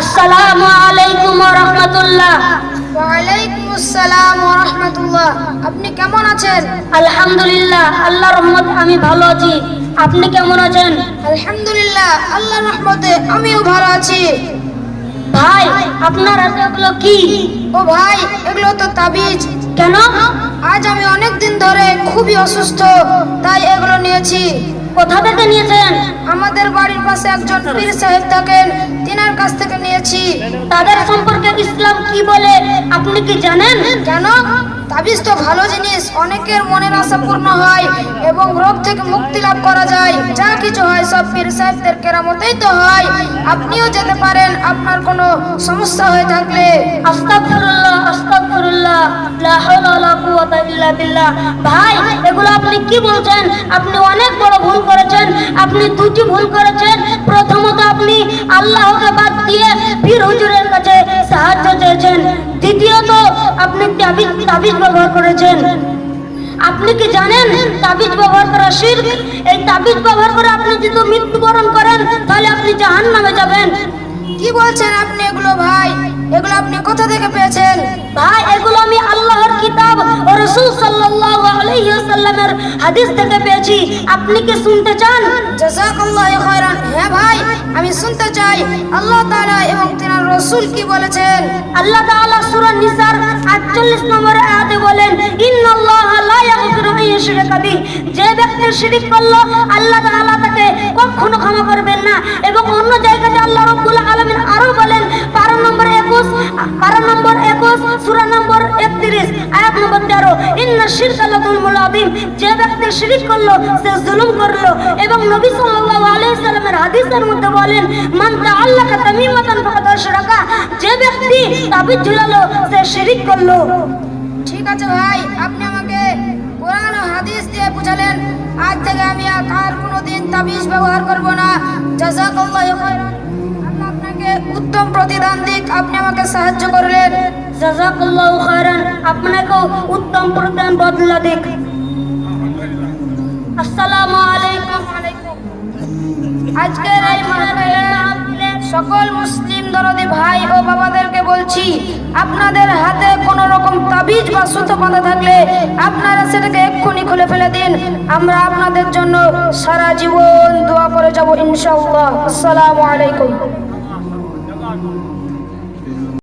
আসসালামু আলাইকুম ওয়া রাহমাতুল্লাহ। ওয়ালাইকুম আসসালাম ওয়া রাহমাতুল্লাহ। আপনি কেমন আছেন? আলহামদুলিল্লাহ আল্লাহর রহমত আমি ভালো আছি। আপনি কেমন আছেন? আলহামদুলিল্লাহ আল্লাহর রহমতে আমিও ভালো আছি। ভাই আপনার হাতে ওগুলো কি? ও ভাই এগুলো তো তাবিজ। কেন? আজ আমি অনেক দিন ধরে খুবই অসুস্থ তাই এগুলো নিয়েছি। কোথা থেকে নিয়েছেন? আমাদের বাড়ির পাশে একজন পীর সাহেব থাকেন তিনার কাছ থেকে নিয়েছি। তাদের সম্পর্কে ইসলাম কি বলে? আপনি কি জানেন? কেন তাবিজ তো ভালো জিনিস। অনেকের মনের আশা পূর্ণ হয় এবং রোগ থেকে মুক্তি লাভ করা যায়। যা কিছু হয় সব পীর সাহেবদের কেরামতেই তো হয়। আপনিও যেতে পারেন, আপনার কোনো সমস্যা হয়ে থাকলে। আস্তাগফিরুল্লাহ আস্তাগফিরুল্লাহ, লা হাওলা ওয়ালা কুওয়াতা ইল্লা বিল্লাহ। ভাই, এগুলো আপনি কি বলছেন? আপনি অনেক বড় ভুল করেছেন। আপনি দুটি ভুল করেছেন। প্রথমত আপনি আল্লাহকে বাদ দিয়ে পীর হুজুরের কাছে সাহায্য চেয়েছেন। দ্বিতীয়ত, আপনি তাবিজ তাবিজ ব্যবহার করেছেন। আপনি কি জানেন, তাবিজ ব্যবহার করা শির এই তাবিজ ব্যবহার করে আপনি যদি মৃত্যুবরণ করেন, তাহলে আপনি জাহান নামে যাবেন। কি বলছেন আপনি এগুলো ভাই? এগুলো আপনি কোথা থেকে পেয়েছেন? রাসূল সাল্লাল্লাহু আলাইহি ওয়াসাল্লামের হাদিস থেকে পেয়েছি। আপনি কি শুনতে চান? জাযাকাল্লাহু খায়রান। হ্যাঁ ভাই আমি শুনতে চাই। আল্লাহ তাআলা এবং তিনার রাসূল কি বলেছেন? আল্লাহ তাআলা সূরা নিসার 48 নম্বর আয়াতে বলেন ইন্নাল্লাহা লা ইয়াগফিরু আন যে ব্যক্তি শিরক করল আল্লাহ তাআলা তাকে কখনো ক্ষমা করবেন না। এবং অন্য জায়গাতে আল্লাহ রাব্বুল আলামিন আরও বলেন পারা নম্বর 21 পারা নম্বর 21 সূরা নম্বর 31 আয়াত নম্বর 13 ইন্না শিরকা লাযুলমুল আযীম যে ব্যক্তি শিরক করল, সে জুলুম করল। এবং নবী সাল্লাল্লাহু আলাইহি সাল্লামের হাদিসের মধ্যে বলেন, মান তাআল্লাকা তামিমাতান ফাকাদ আশরাকা। যে ব্যক্তি তাবিজ ঝুলালো, সে শিরক করল। ঠিক আছে ভাই, আপনি আমাকে কোরআন ও হাদিস দিয়ে বুঝালেন। আজ থেকে আমি আর কোনোদিন তাবিজ ব্যবহার করব না। জাযাকাল্লাহু উত্তম প্রতিদান দিক, আপনি আমাকে সাহায্য করলেন। জাযাকাল্লাহু খায়রান, আপনাকেও উত্তম প্রদান বদলা দিক। আসসালামু আলাইকুম। আজকের এই সকল মুসলিম দরদি ভাই ও বাবাদেরকে বলছি, আপনাদের হাতে কোনো রকম তাবিজ বা সুতো বাঁধা থাকলে আপনারা সেটাকে এক্ষুনি খুলে ফেলে দিন। আমরা আপনাদের জন্য সারা জীবন দোয়া করে যাব ইনশাআল্লাহ। আসসালামু আলাইকুম। Amen.